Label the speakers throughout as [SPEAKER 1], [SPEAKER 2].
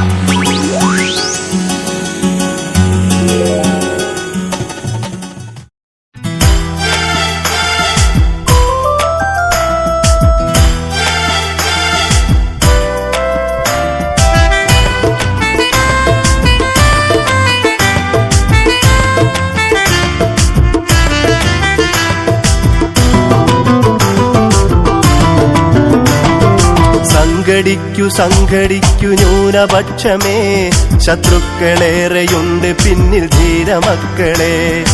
[SPEAKER 1] you സംഘടിക്കു സംഘടിക്കു ന്യൂനപക്ഷമേ. ശത്രുക്കളേറെയുണ്ട് പിന്നിൽ ധീരമക്കളെ.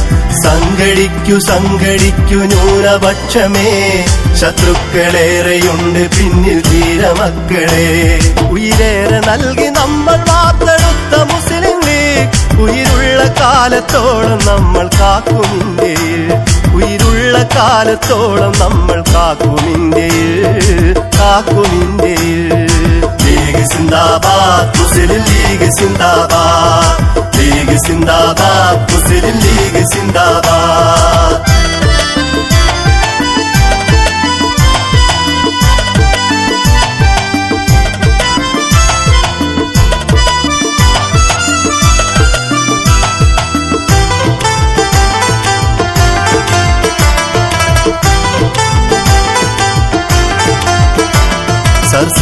[SPEAKER 1] സംഘടിക്കു സംഘടിക്കു ന്യൂനപക്ഷമേ. ശത്രുക്കളേറെയുണ്ട് പിന്നിൽ ധീരമക്കളെ. ഉയരേറെ നൽകി നമ്മൾ വാർത്തെടുത്ത മുസ്ലിം ലീഗ് ഉയരുള്ള കാലത്തോളം നമ്മൾ കാക്കും ഇന്ത്യയിൽ. ഉയിരുള്ള കാലത്തോളം നമ്മൾ കാക്കും ഇന്ത്യയിൽ. കാക്കും ഇന്ത്യയിൽ ലീഗ് സിന്ദാബാദ് മുസ്ലിം ലീഗ് സിന്ദാബാദ് ലീഗ് സിന്ദാബാദ് മുസ്ലിം ലീഗ് സിന്ദാബാദ്.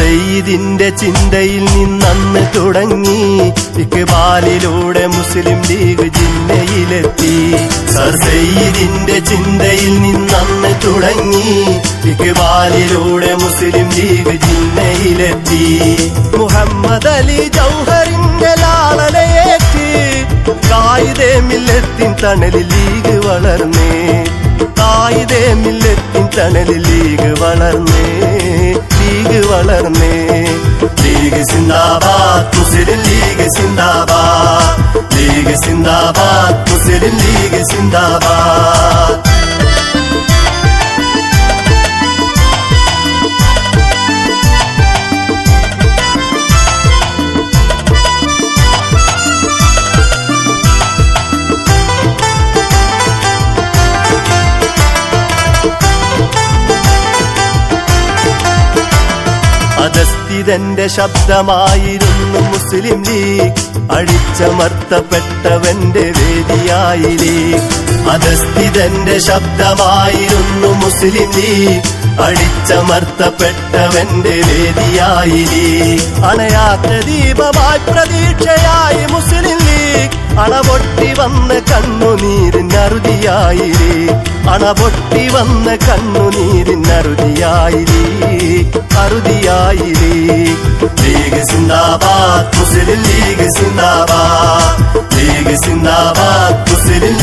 [SPEAKER 1] സെയ്ദിന്റെ ചിന്തയിൽ നിന്നന്ന് തുടങ്ങി. ഇക്ബാലിലൂടെ മുസ്ലിം ലീഗ് ജില്ലയിലെത്തി. സർ സെയ്ദിന്റെ ചിന്തയിൽ നിന്നന്ന് തുടങ്ങി. ഇക്ബാലിലൂടെ മുസ്ലിം ലീഗ് ജില്ലയിലെത്തി. മുഹമ്മദ് അലി ജൗഹറിന്റെ ലാളനയേറ്റ്. കായിതേ മില്ലത്തിൻ തണലിൽ ലീഗ് വളർന്നേ. കായിതേ മില്ലത്തിൻ തണലിൽ ലീഗ് വളർന്നേ. ലീഗ് വളർന്നേ. ലീഗ് സിന്ദാബാദ് മുസ്ലിം ലീഗ് സിന്ദാബാദ്. ലീഗ് സിന്ദാബാദ് മുസ്ലിം ലീഗ് സിന്ദാബാദ്. അധസ്ഥിതന്റെ ശബ്ദമായിരുന്നു മുസ്ലിം ലീഗ്. അടിച്ചമർത്തപ്പെട്ടവന്റെ വേദിയായിലേ അതസ്ഥിതന്റെ ശബ്ദമായിരുന്നു മുസ്ലിം ലീഗ്. അടിച്ചമർത്തപ്പെട്ടവന്റെ വേദിയായിലേ അണയാത്ത ദീപമായി പ്രതീക്ഷയായി മുസ്ലിം ലീഗ്. അണപൊട്ടി വന്ന് കണ്ണുനീരിനറുതിയായിരേ അണപൊട്ടി വന്ന് കണ്ണുനീരിനറുതിയായിരേ ലീഗ്. അറുതിയായി ലീഗ് ലീഗ് സിന്ദാബാദ് മുസ്ലിം ലീഗ് സിന്ദാബാദ് ലീഗ് സിന്ദാബാദ് മുസ്ലിം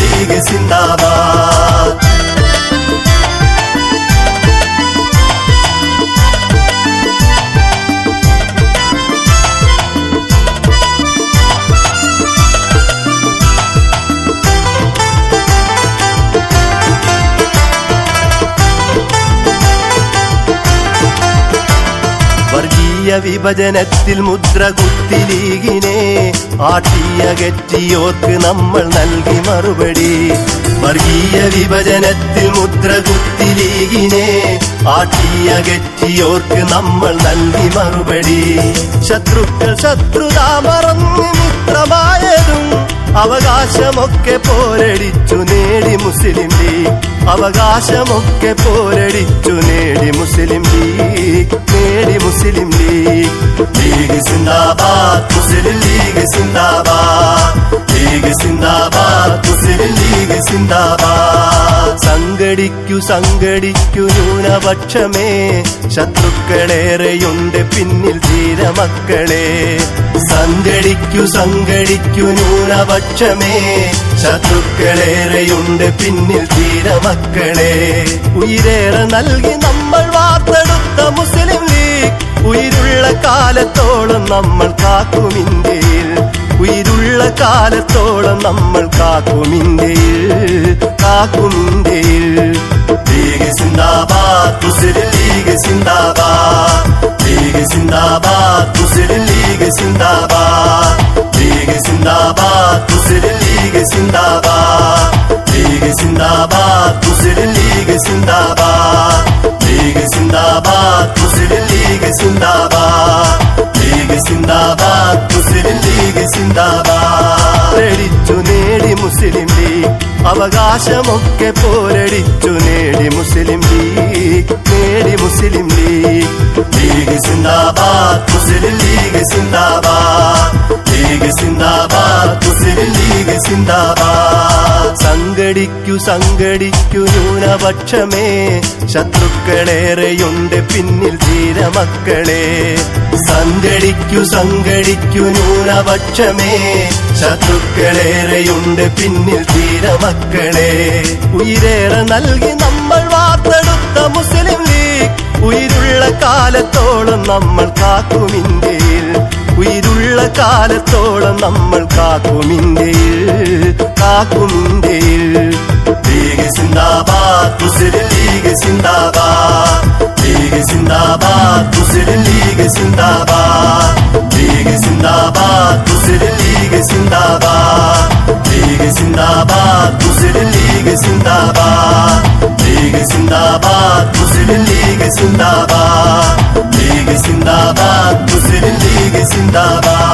[SPEAKER 1] വിഭജനത്തിൽ മുദ്ര കുത്തിലീകിനെ ആട്ടിയകറ്റിയോർക്ക് നമ്മൾ നൽകി മറുപടി. വർഗീയ വിഭജനത്തിൽ മുദ്ര കുത്തിലീകിനെ ആട്ടിയകറ്റിയോർക്ക് നമ്മൾ നൽകി മറുപടി. ശത്രുക്കൾ ശത്രുത മറന്ന് മിത്രമായതും അവകാശമൊക്കെ പോരടിച്ചു നേടി മുസ്ലിം ലീഗ്. അവകാശമൊക്കെ പോരടിച്ചു നേടി മുസ്ലിം ലീഗ് നേടി മുസ്ലിം ലീഗ് സിന്ദാബാദ് മുസ്ലിം ലീഗ് സിന്ദാബാദ്. ലീഗ് സിന്ദാബാദ് മുസ്ലിം ലീഗ് സിന്ദാബാദ്. സംഘടിക്കു സംഘടിക്കു ന്യൂനപക്ഷമേ. ശത്രുക്കളേറെയുണ്ട് പിന്നിൽ ധീരമക്കളെ. സംഘടിക്കു സംഘടിക്കു ന്യൂനപക്ഷമേ. ശത്രുക്കളേറെയുണ്ട് പിന്നിൽ ധീരമക്കളെ. ഉയരേറെ നൽകി നമ്മൾ വാർത്തെടുത്ത മുസ്ലിം ഉயிருള്ള കാലത്തോളം നമ്മൾ കാക്കും ഇന്ത്യയിൽ. ഉയിരുള്ള കാലത്തോളം നമ്മൾ കാക്കും ഇന്ത്യയിൽ. കാക്കും ഇന്ത്യയിൽ. ലീഗ് സിന്ദാബാദ് മുസ്ലിം ലീഗ് സിന്ദാബാദ്. ലീഗ് സിന്ദാബാദ് മുസ്ലിം ലീഗ് സിന്ദാബാദ്. ലീഗ് സിന്ദാബാദ് മുസ്ലിം ലീഗ് സിന്ദാബാദ്. ലീഗ് സിന്ദാബാദ് മുസ്ലിം ലീഗ് സിന്ദാബാദ്. ലീഗ് സിന്ദാബാദ് മുസ്ലിം ലീഗ് സിന്ദാബാദ് ലീഗ് സിന്ദാബാദ് മുസ്ലിം മുസ്ലിം ലീഗ് സിന്ദാബാദ് പേടിച്ചു നേടി മുസ്ലിം ലീഗ് അവകാശമൊക്കെ പോരടിച്ചു നേടി മുസ്ലിം ലീഗ് നേടി മുസ്ലിം ലീഗ് ലീഗ് സിന്ദാബാദ് മുസ്ലിം ലീഗ് സിന്ദാബാദ് ലീഗ് സിന്ദാബാദ് മുസ്ലിം ലീഗ് സിന്ദാബാദ് സംഘടിക്കു സംഘടിക്കു ന്യൂനപക്ഷമേ. ശത്രുക്കളേറെയുണ്ട് പിന്നിൽ ധീരമക്കളെ. സംഘടിക്കു സംഘടിക്കു ന്യൂനപക്ഷമേ. ശത്രുക്കളേറെയുണ്ട് പിന്നിൽ ധീരമക്കളെ. ഉയരേറെ നൽകി നമ്മൾ വാർത്തെടുത്ത മുസ്ലിം ലീഗ്. ഉയരുള്ള കാലത്തോളം നമ്മൾ കാക്കും ഇന്ത്യയിൽ ഉயிருള്ള കാലത്തോളം നമ്മൾ കാക്കും ഇന്ത്യയിൽ കാക്കും ഇന്ത്യയിൽ ലീഗ് സിന്ദാബാദ് മുസ്ലിം ലീഗ് സിന്ദാബാദ്. ലീഗ് സിന്ദാബാദ് മുസ്ലിം ലീഗ് സിന്ദാബാദ്. ലീഗ് സിന്ദാബാദ് മുസ്ലിം ലീഗ് സിന്ദാബാദ്. ലീഗ് സിന്ദാബാദ് മുസ്ലിം ലീഗ് സിന്ദാബാദ്. ലീഗ് സിന്ദാബാദ് മുസ്ലിം ലീഗ് സിന്ദാബാദ്. ലീഗ് സിന്ദാബാദ് 听大把。